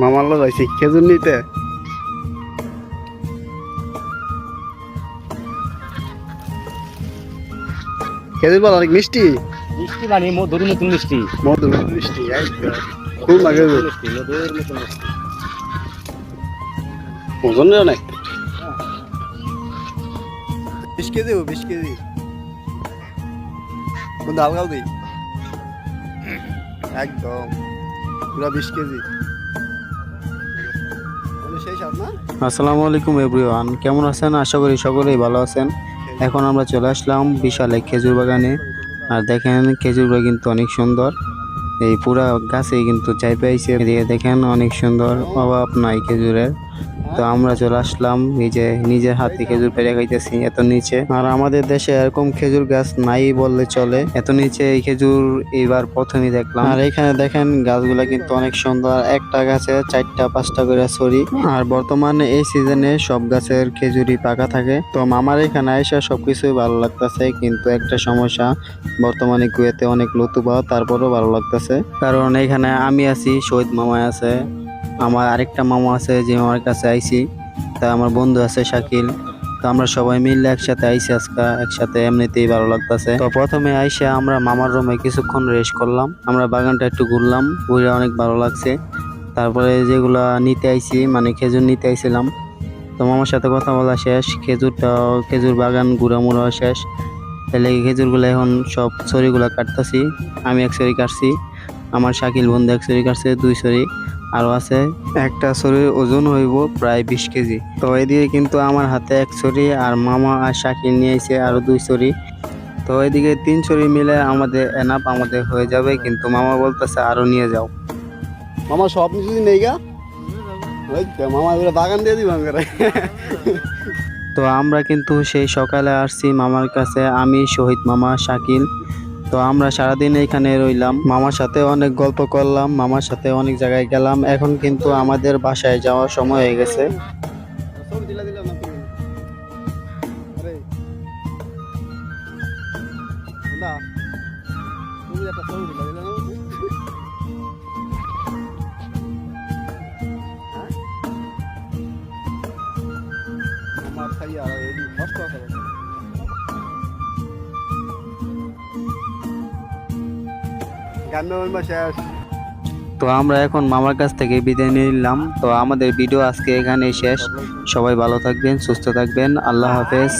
মামাল্লা যাইছি খেজুর নিতে। খেজুর বল অনেক মিষ্টি? মিষ্টি মানে মধুর মতন মিষ্টি। মধুর মিষ্টি। খুব লাগে মিষ্টি মধুর মতন মিষ্টি। ওজনের অনেক বিশ কেজি ও বিশ কেজি। হালকাও দিই একদম। পুরা বিশ কেজি। আসসালামু আলাইকুম এভরিওয়ান কেমন আছেন? আশা করি সকলেই ভালো আছেন। এখন আমরা চলে আসলাম বিশাল খেজুর বাগানে। আর দেখেন, খেজুরগুলো কিন্তু অনেক সুন্দর। এই পুরা গাছে কিন্তু চাই পাইছে দেখেন, অনেক সুন্দর, অভাব নাই খেজুরের। তো আমরা চলে আসলাম, নিজে, নিজের হাতে খেজুর পেরে খাইতেছি, এত নিচে। আর আমাদের দেশে এরকম খেজুর গাছ নাই বললে চলে। এত নিচে এই খেজুর এইবার প্রথমেই দেখলাম। আর এখানে দেখেন গাছগুলা কিন্তু অনেক সুন্দর। একটা গাছে চারটা, পাঁচটা করে ছড়ি। আর বর্তমানে এই সিজনে সব গাছের খেজুরই পাকা থাকে। তো মামার এখানে এসে সবকিছুই ভালো লাগতেছে, কিন্তু একটা সমস্যা, বর্তমানে কুয়েতে অনেক লতুবা, তারপরও ভালো লাগতেছে। কারণ এখানে আমি আছি, শহীদ মামা আছে। আমার আরেকটা মামা আছে, যে আমার কাছে আইছি। তা আমার বন্ধু আছে শাকিল। তো আমরা সবাই মিলে একসাথে আইসি আজকে, একসাথে এমনিতেই ভালো লাগতেছে। তো প্রথমে আইসে আমরা মামার রুমে কিছুক্ষণ রেস্ট করলাম। আমরা বাগানটা একটু ঘুরলাম, ঘুরে অনেক ভালো লাগছে। তারপরে যেগুলা নিতে আইছি মানে খেজুর নিতে আইছিলাম। তো মামার সাথে কথা বলা শেষ খেজুরটা খেজুর বাগান ঘুরামুড়া শেষ। তাহলে খেজুরগুলো এখন সব ছড়িগুলো কাটতেছি, আমি এক ছড়ি কাটছি, আমার শাকিল বন্ধু এক ছড়ি কাটছে, দুই ছড়ি। আরও আছে। একটা ছড়ির ওজন হইব প্রায় বিশ কেজি। তো এদিকে কিন্তু আমার হাতে এক ছড়ি আর মামা আর শাকিল নিয়ে এসে আরও দুই ছড়ি তো এদিকে তিন ছড়ি মিলে আমাদের এনাপ আমাদের হয়ে যাবে কিন্তু মামা বলতেছে আরও নিয়ে যাও। মামা সব কিছু নেই গা? মামা এগুলো বাগান দিয়ে দিব আমাকে। তো আমরা কিন্তু সেই সকালে আসছি মামার কাছে আমি শহীদ মামা শাকিল। তো আমরা সারাদিন এখানে রইলাম। মামার সাথে অনেক গল্প করলাম, মামার সাথে অনেক জায়গায় গেলাম। এখন কিন্তু আমাদের বাসায় যাওয়ার সময় হয়ে গেছে। ছবি দিলা দিলাম না? তো আমরা এখন মামার কাছ থেকে বিদায় নিলাম। তো আমাদের ভিডিও আজকে এখানেই শেষ। সবাই ভালো থাকবেন, সুস্থ থাকবেন। আল্লাহ হাফেজ।